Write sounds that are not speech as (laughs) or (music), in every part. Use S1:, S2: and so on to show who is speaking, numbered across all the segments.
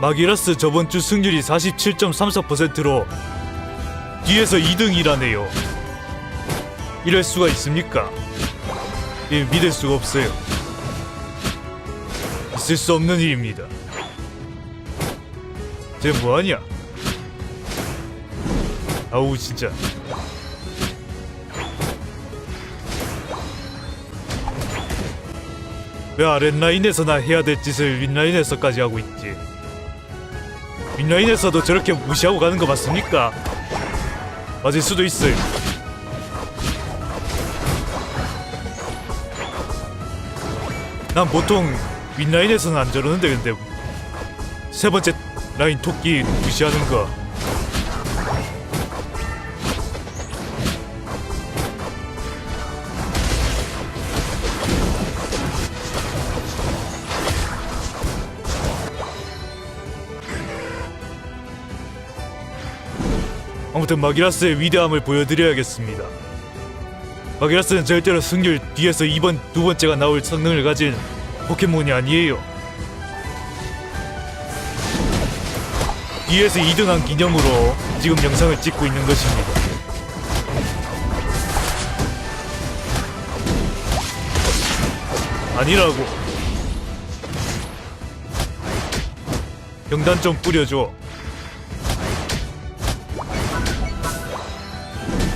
S1: 마기라스 저번 주 승률이 47.34%로 뒤에서 2등이라네요. 이럴 수가 있습니까? 예, 믿을 수가 없어요. 있을 수 없는 일입니다. 쟤 뭐하냐? 아우 진짜. 왜 아랫라인에서 나 해야 될 짓을 윗라인에서까지 하고 있지? 윗라인에서도 저렇게 무시하고 가는 거 맞습니까? 맞을 수도 있어요. 난 보통 윗라인에서는 안 저러는데 근데 세 번째 라인 토끼 무시하는 거 아무튼 마기라스의 위대함을 보여드려야겠습니다. 마기라스는 절대로 승률 뒤에서 2번 두 번째가 나올 성능을 가진 포켓몬이 아니에요. 뒤에서 2등한 기념으로 지금 영상을 찍고 있는 것입니다. 아니라고. 경단 좀 뿌려줘.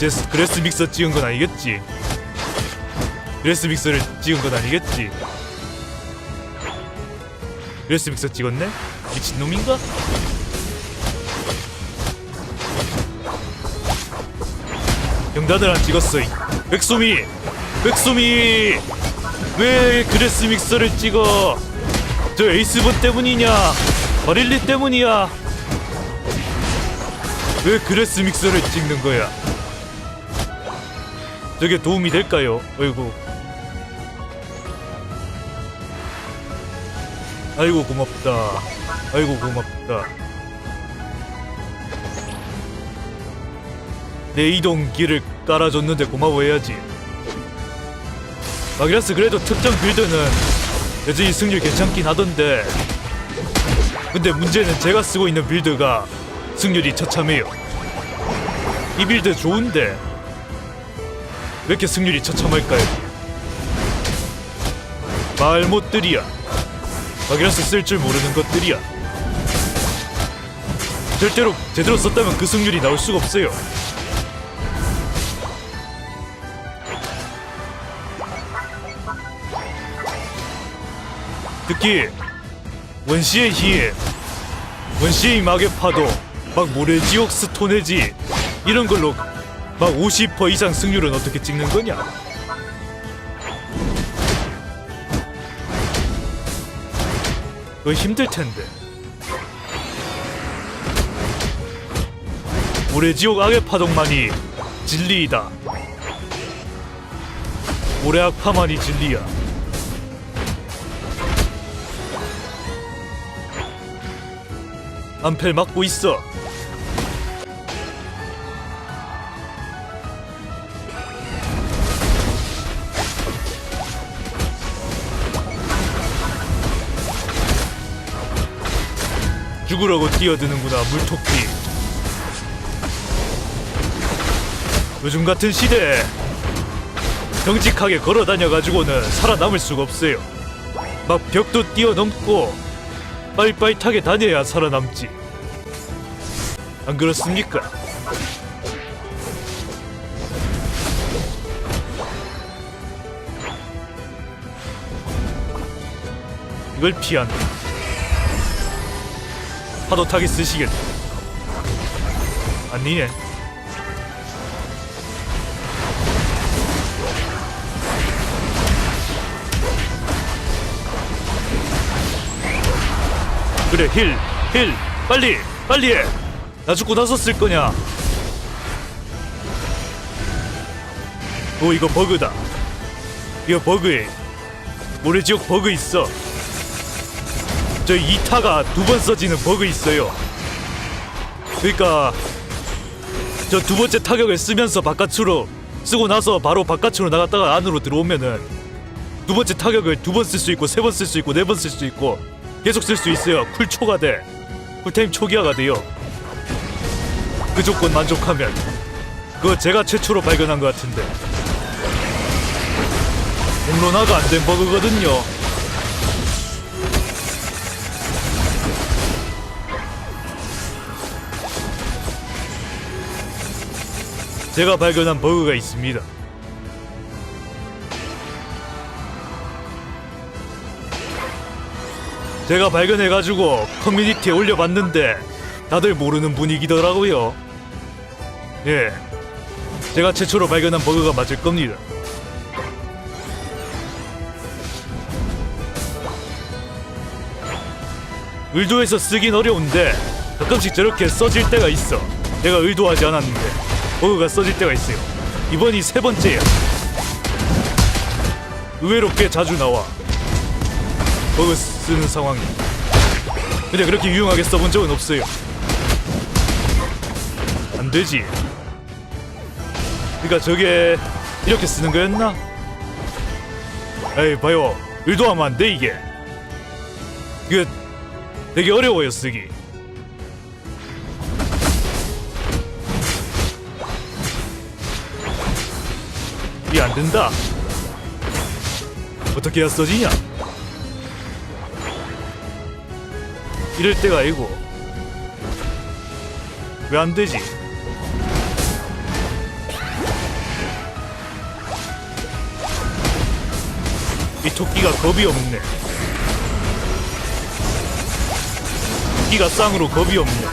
S1: 이제 그레스 믹서 찍은 건 아니겠지? 그레스 믹서를 찍은 건 아니겠지? 그레스 믹서 찍었네? 미친놈인가? 경단을 안 찍었어 이 백소미! 백소미! 왜 그레스 믹서를 찍어? 저 에이스본 때문이냐? 마릴리 때문이야? 왜 그레스 믹서를 찍는 거야? 저게 도움이 될까요? 어이구. 아이고 고맙다. 아이고 고맙다. 내 이동 길을 깔아줬는데 고마워해야지. 마기라스 그래도 특정 빌드는 여전히 승률 괜찮긴 하던데. 근데 문제는 제가 쓰고 있는 빌드가 승률이 처참해요. 이 빌드 좋은데 왜 이렇게 승률이 처참할까요? 말못들이야. 마기라스 쓸 줄 모르는 것들이야. 절대로 제대로 썼다면 그 승률이 나올 수가 없어요. 특히 원시의 힘, 원시의 막의 파도, 막 모래지옥 스톤해지 이런 걸로 막 50% 이상 승률은 어떻게 찍는 거냐? 그거 힘들 텐데. 모래지옥 악의 파동만이 진리이다. 모래 악파만이 진리야. 안펠 막고 있어. 죽으라고 뛰어드는구나 물토끼. 요즘 같은 시대에 정직하게 걸어다녀가지고는 살아남을 수가 없어요. 막 벽도 뛰어넘고 빠릿빠릿하게 다녀야 살아남지. 안 그렇습니까? 이걸 피한다 파도 타기 쓰시겠다. 아니네. 그래 힐, 힐, 빨리, 빨리 해. 나 죽고 나서 쓸 거냐? 오 이거 버그다. 이거 버그에 모래지옥 버그 있어. 저 2타가 두 번 써지는 버그 있어요. 그러니까 저 두 번째 타격을 쓰면서 바깥으로 쓰고 나서 바로 바깥으로 나갔다가 안으로 들어오면은 두 번째 타격을 두 번 쓸 수 있고 세 번 쓸 수 있고 네 번 쓸 수 있고 계속 쓸 수 있어요. 쿨 초과돼. 풀타임 초기화가 돼요. 그 조건 만족하면 그거 제가 최초로 발견한 것 같은데 공론화가 안 된 버그거든요. 제가 발견한 버그가 있습니다. 제가 발견해가지고 커뮤니티에 올려봤는데 다들 모르는 분위기더라고요. 예. 제가 최초로 발견한 버그가 맞을 겁니다. 의도해서 쓰긴 어려운데 가끔씩 저렇게 써질 때가 있어. 내가 의도하지 않았는데 버그가 써질 때가 있어요. 이번이 세 번째야. 의외로 꽤 자주 나와. 버그 쓰는 상황이. 근데 그렇게 유용하게 써본 적은 없어요. 안 되지. 그러니까 저게 이렇게 쓰는 거였나? 에이 봐요. 의도하면 안 돼 이게. 그 되게 어려워요 쓰기. 이게 안 된다. 어떻게 해야 써지냐? 이럴 때가 아니고 왜 안 되지? 이 토끼가 겁이 없네. 토끼가 쌍으로 겁이 없네.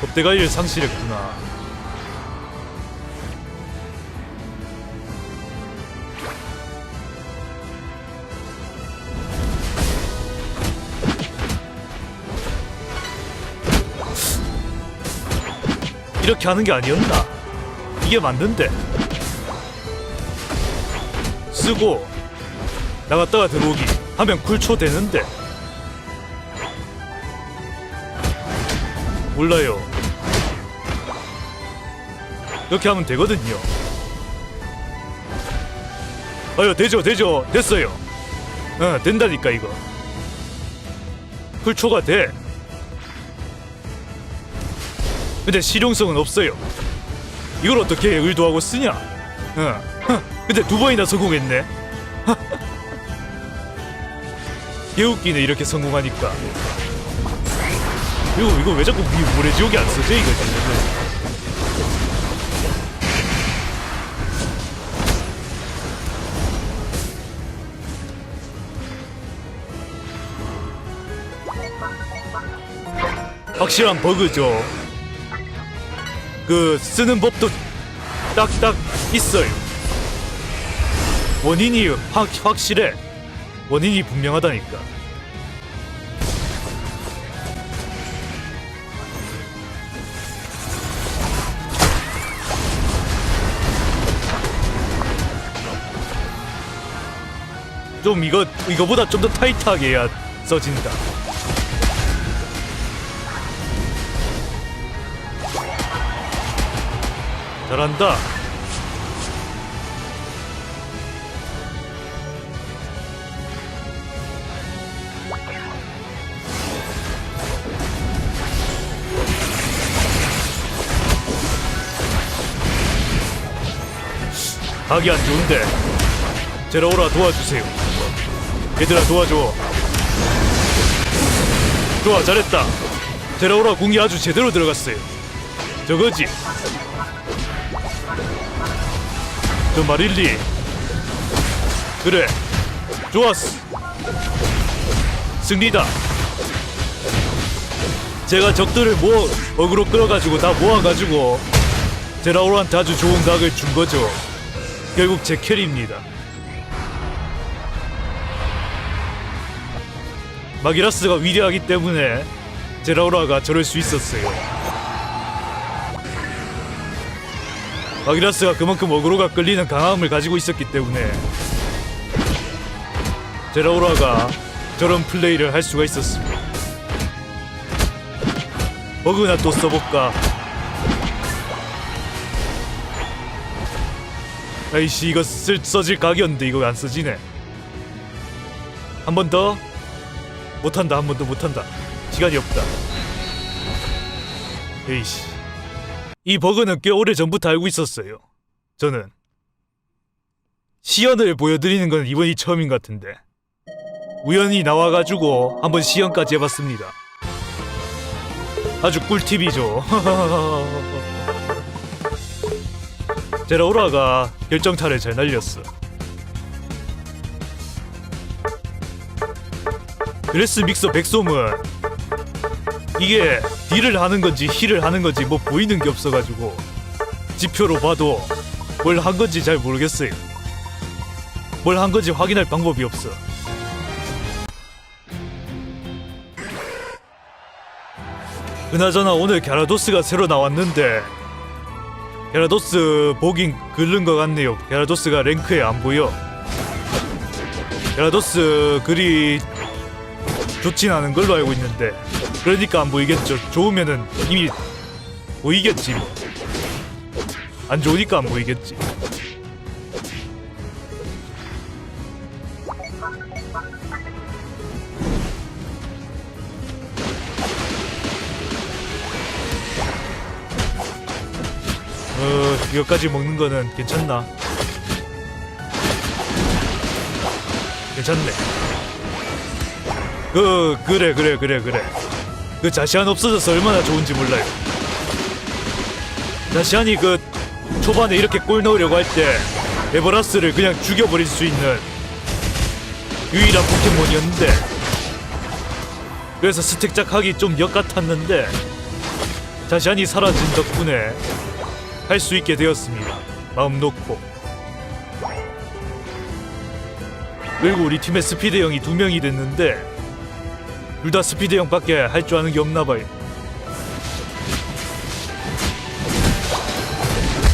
S1: 겁대가리를 상실했구나. 이렇게 하는 게 아니었나? 이게 맞는데. 쓰고 나갔다가 들어오기 하면 쿨초 되는데. 몰라요. 이렇게 하면 되거든요. 아유 되죠 되죠 됐어요. 어 된다니까 이거. 쿨초가 돼. 근데 실용성은 없어요. 이걸 어떻게 의도하고 쓰냐? 어. 흥, 근데 두 번이나 성공했네. (laughs) 개웃기네 이렇게 성공하니까. 이거 이거 왜 자꾸 미 모래 지옥이 안 써져 이거 지금. 확실한 버그죠. 그 쓰는 법도 딱딱 있어요. 원인이 확, 확실해. 원인이 분명하다니까. 좀 이거 이거보다 좀 더 타이트하게 해야 써진다. 잘한다. 각이 안 좋은데 제라오라 도와주세요. 얘들아 도와줘. 좋아 잘했다. 제라오라 궁이 아주 제대로 들어갔어요. 저거지. 저 마릴리. 그래 좋았어. 승리다. 제가 적들을 모아 어그로 끌어가지고 다 모아가지고 제라오르한테 아주 좋은 각을 준 거죠. 결국 제 캐리입니다. 마기라스가 위대하기 때문에 제라오라가 저럴 수 있었어요 마기라스가 그만큼 어그로가 끌리는 강함을 가지고 있었기 때문에 제라오라가 저런 플레이를 할 수가 있었습니다. 버그나 또 써볼까? 아이씨 이거 쓸 써질 각이었는데 이거 안 써지네. 한 번 더? 못한다 한 번 더 못한다. 시간이 없다. 에이씨. 이 버그는 꽤 오래 전부터 알고 있었어요. 저는. 시연을 보여드리는 건 이번이 처음인 것 같은데. 우연히 나와가지고 한번 시연까지 해봤습니다. 아주 꿀팁이죠. (laughs) 제라오라가 결정타를 잘 날렸어. 그레스 믹서 백솜은 이게 딜을 하는 건지 힐을 하는 건지 뭐 보이는 게 없어가지고 지표로 봐도 뭘 한 건지 잘 모르겠어요. 뭘 한 건지 확인할 방법이 없어. 그나저나 오늘 갸라도스가 새로 나왔는데 갸라도스 보긴 글른 것 같네요. 갸라도스가 랭크에 안 보여. 갸라도스 글이 좋진 않은 걸로 알고 있는데 그러니까 안 보이겠죠. 좋으면은 이미 보이겠지 뭐. 안 좋으니까 안 보이겠지. 어, 이거까지 먹는 거는 괜찮나? 괜찮네. 그 그래 그래 그래 그래. 그 자시안 없어져서 얼마나 좋은지 몰라요. 자시안이 그 초반에 이렇게 골 넣으려고 할 때 에버라스를 그냥 죽여버릴 수 있는 유일한 포켓몬이었는데 그래서 스택작 하기 좀 역 같았는데 자시안이 사라진 덕분에 할 수 있게 되었습니다. 마음 놓고. 그리고 우리 팀에 스피드 형이 두 명이 됐는데 둘 다 스피드 형밖에 할 줄 아는 게 없나 봐요.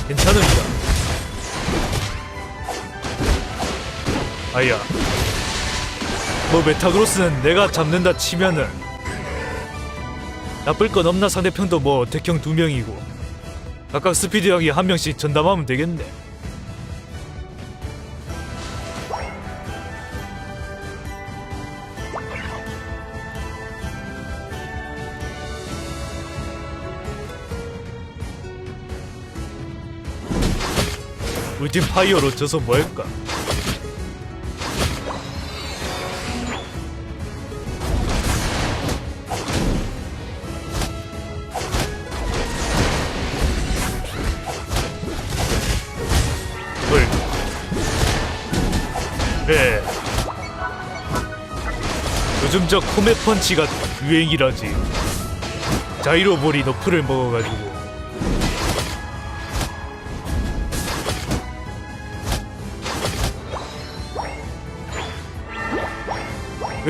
S1: 괜찮습니다. 아야. 뭐 메타그로스는 내가 잡는다 치면은 나쁠 건 없나 상대편도 뭐 대형 두 명이고 각각 스피드 형이 한 명씩 전담하면 되겠네. 우리 팀 파이어로 져서 뭐 할까? 헐. 그래. 요즘 저 코메 펀치가 유행이라지. 자이로볼이 너프를 먹어가지고.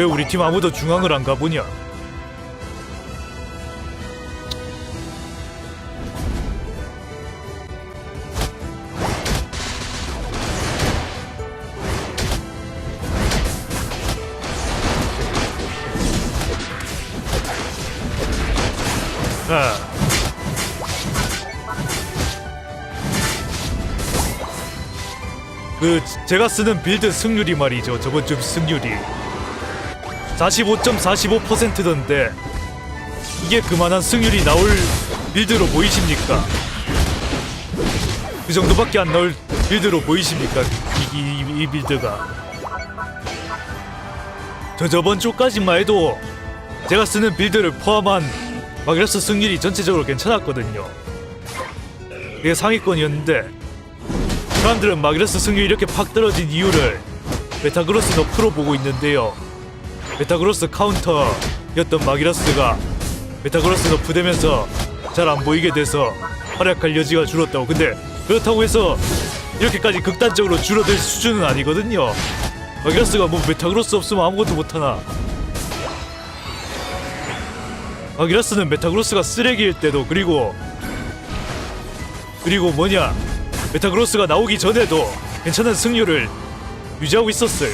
S1: 왜 우리 팀 아무도 중앙을 안 가보냐? 아. 그 제가 쓰는 빌드 승률이 말이죠. 저번 주 승률이 45.45%던데 이게 그만한 승률이 나올 빌드로 보이십니까? 그 정도밖에 안 나올 빌드로 보이십니까? 이, 이, 이 빌드가 저 저번 주까지만 해도 제가 쓰는 빌드를 포함한 마그라스 승률이 전체적으로 괜찮았거든요. 이게 상위권이었는데 사람들은 마그라스 승률이 이렇게 팍 떨어진 이유를 메타그로스 너프로 보고 있는데요. 메타그로스 카운터였던 마기라스가 메타그로스 너프되면서 잘 안 보이게 돼서 활약할 여지가 줄었다고. 근데 그렇다고 해서 이렇게까지 극단적으로 줄어들 수준은 아니거든요. 마기라스가 뭐 메타그로스 없으면 아무것도 못하나. 마기라스는 메타그로스가 쓰레기일 때도 그리고 그리고 뭐냐 메타그로스가 나오기 전에도 괜찮은 승률을 유지하고 있었어요.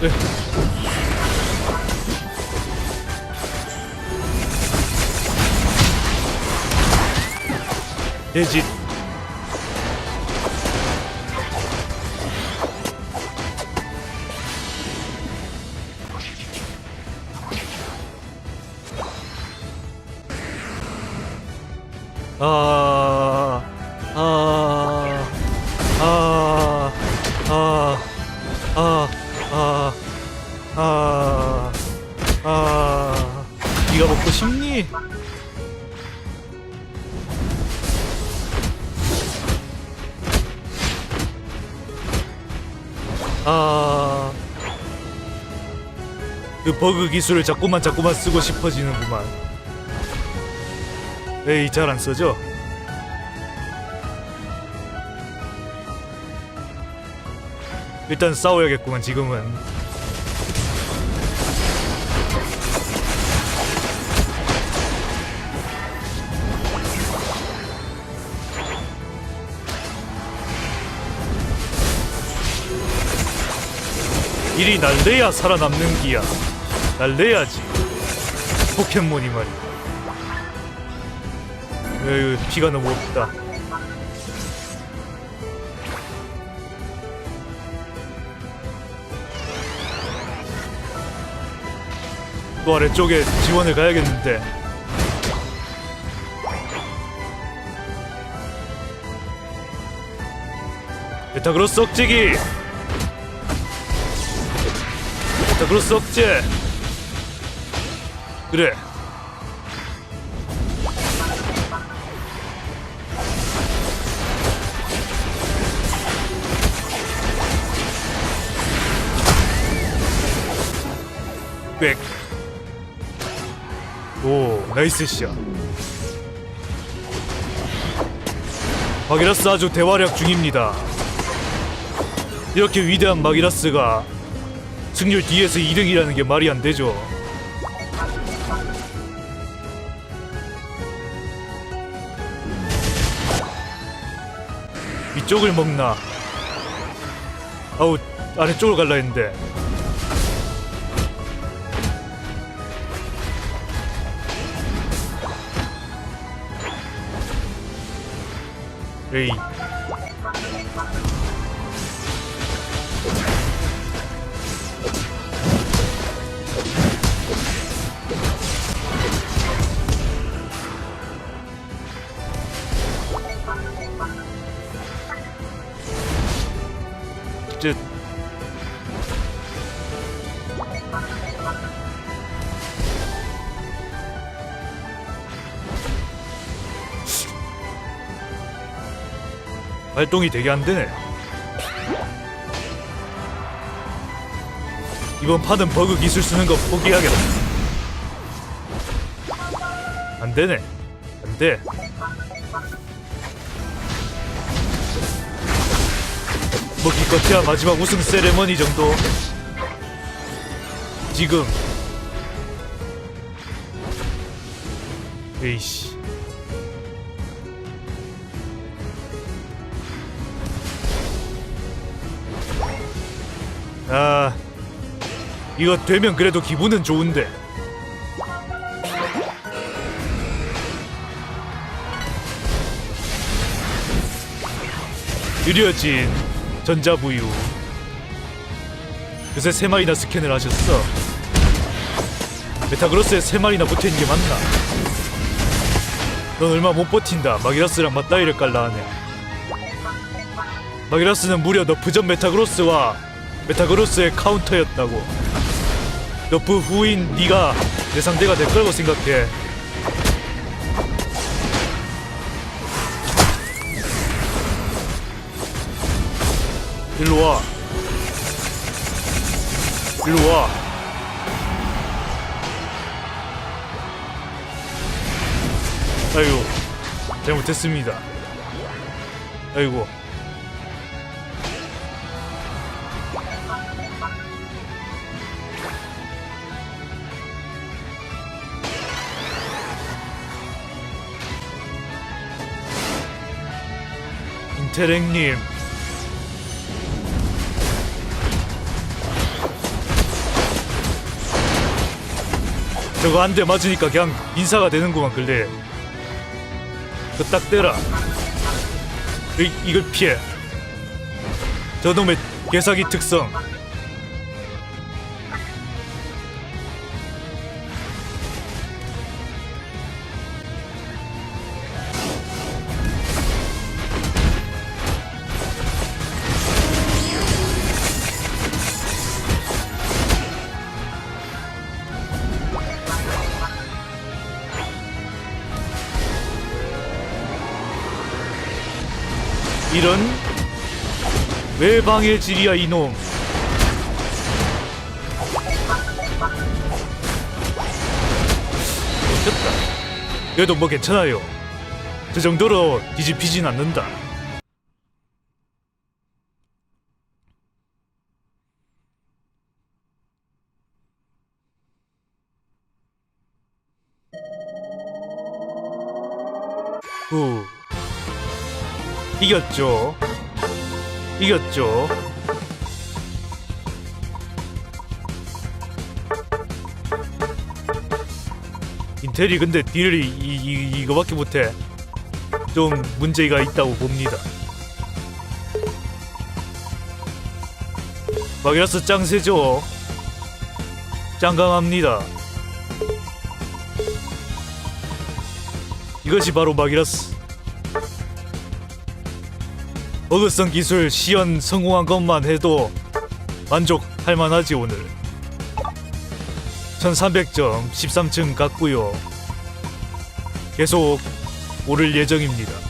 S1: 对。别急 아, 그 버그 기술을 자꾸만 자꾸만 쓰고 싶어지는구만. 에이, 잘 안 써져. 일단 싸워야겠구만 지금은 일이 날래야 살아남는 기야. 날래야지. 포켓몬이 말이야. 에휴 피가 너무 없다. 또 아래쪽에 지원을 가야겠는데. 메타그로스 억제기 메타그로스 억제 그래 백 오, 나이스 샷. 마기라스 아주 대활약 중입니다. 이렇게 위대한 마기라스가 승률 D에서 2등이라는 게 말이 안 되죠. 이쪽을 먹나? 아우 아래쪽으로 갈라 했는데 에이 활동이 되게 안 되네. 이번 판은 버그 기술 쓰는 거 포기하겠다. 안 되네. 안 돼. 뭐 기껏해야 마지막 우승 세레머니 정도. 지금. 에이씨. 아, 이거 되면 그래도 기분은 좋은데. 느려진 전자부유. 요새 세 마리나 스캔을 하셨어. 메타그로스에 세 마리나 붙어 있는 게 맞나? 넌 얼마 못 버틴다. 마기라스랑 맞다이를 깔라 하네. 마기라스는 무려 너프전 메타그로스와 메타그로스의 카운터였다고. 너프 후인 네가 내 상대가 될 거라고 생각해. 일로 와. 일로 와. 아이고, 잘못했습니다. 아이고. 테렉님. 저거 한 대 맞으니까 그냥 인사가 되는구만 근래. 그딱 대라. 이, 이걸 피해. 저놈의 개사기 특성 이런 외방의 질이야 이놈. 됐다. 그래도 뭐 괜찮아요. 저 정도로 뒤집히진 않는다 이겼죠. 이겼죠. 인텔이 근데 딜을 이, 이, 이거밖에 못해. 좀 문제가 있다고 봅니다. 마기라스 짱세죠. 짱강합니다. 이것이 바로 마기라스. 버그성 기술 시연 성공한 것만 해도 만족할 만하지 오늘. 1300점 13층 갔고요. 계속 오를 예정입니다